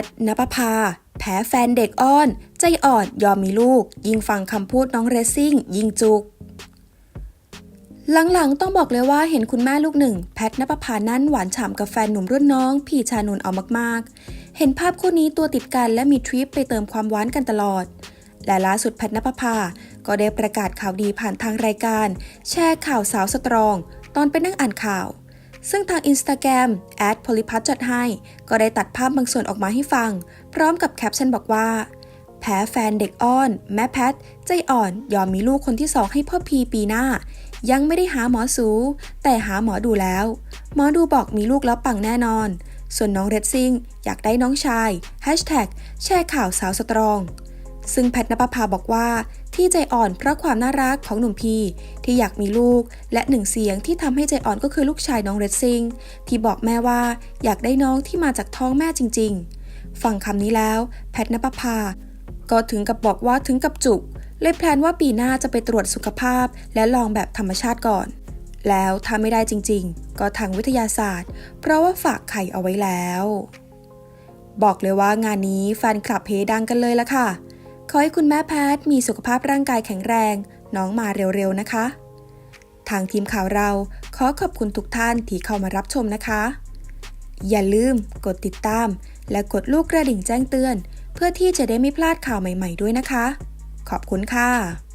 ทนปภา แพ้แฟนเด็กอ้อน ใจอ่อนยอมมีลูก ยิ่งฟังคำพูดน้องเรซซิ่ง ยิ่งจุก หลังๆ ต้องบอกเลยว่าเห็นคุณแม่ลูกหนึ่ง แพทนปภานั้นหวานฉ่ำกับแฟนหนุ่มรุ่นน้อง พี่ชานนเอามากๆ เห็นภาพคู่นี้ตัวติดกันและมีทริปไปเติมความหวานกันตลอดและล่าสุดแพทนปภาก็ได้ประกาศข่าวดีผ่านทางรายการ แชร์ข่าวสาวสตรอง ตอนไปนั่งอ่านข่าว ซึ่งทางอินสตาแกรมแอดพลิพัทจัดให้ ก็ได้ตัดภาพบางส่วนออกมาให้ฟัง พร้อมกับแคปชั่นบอกว่า แพ้แฟนเด็กอ้อน แม่แพท ใจอ่อนยอมมีลูกคนที่สองให้พ่อพีปีหน้า ยังไม่ได้หาหมอสู แต่หาหมอดูแล้ว หมอดูบอกมีลูกแล้วปังแน่นอน ส่วนน้องเรดซิงอยากได้น้องชายแชร์ข่าวสาวสตรอง ซึ่งแพทนปภาบอกว่าที่ใจอ่อนเพราะความน่ารักของหนุ่มพีที่อยากมีลูก และหนึ่งเสียงที่ทำให้ใจอ่อนก็คือลูกชายน้องเรดซิงที่บอกแม่ว่าอยากได้น้องที่มาจากท้องแม่จริง ๆ ฟังคำนี้แล้ว แพทนปภาก็ถึงกับบอกว่าถึงกับจุก เลยแพลนว่าปีหน้าจะไปตรวจสุขภาพ และลองแบบธรรมชาติก่อน แล้วถ้าไม่ได้จริง ๆ ก็ทางวิทยาศาสตร์ เพราะว่าฝากไข่เอาไว้แล้ว บอกเลยว่างานนี้แฟนคลับเพดังกันเลยละค่ะ ขอให้คุณแม่แพทย์มีสุขภาพร่างกายแข็งแรง น้องมาเร็วๆนะคะ ทางทีมข่าวเราขอขอบคุณทุกท่านที่เข้ามารับชมนะคะ อย่าลืมกดติดตาม และกดลูกกระดิ่งแจ้งเตือน เพื่อที่จะได้ไม่พลาดข่าวใหม่ ๆ ด้วยนะคะ ขอบคุณค่ะ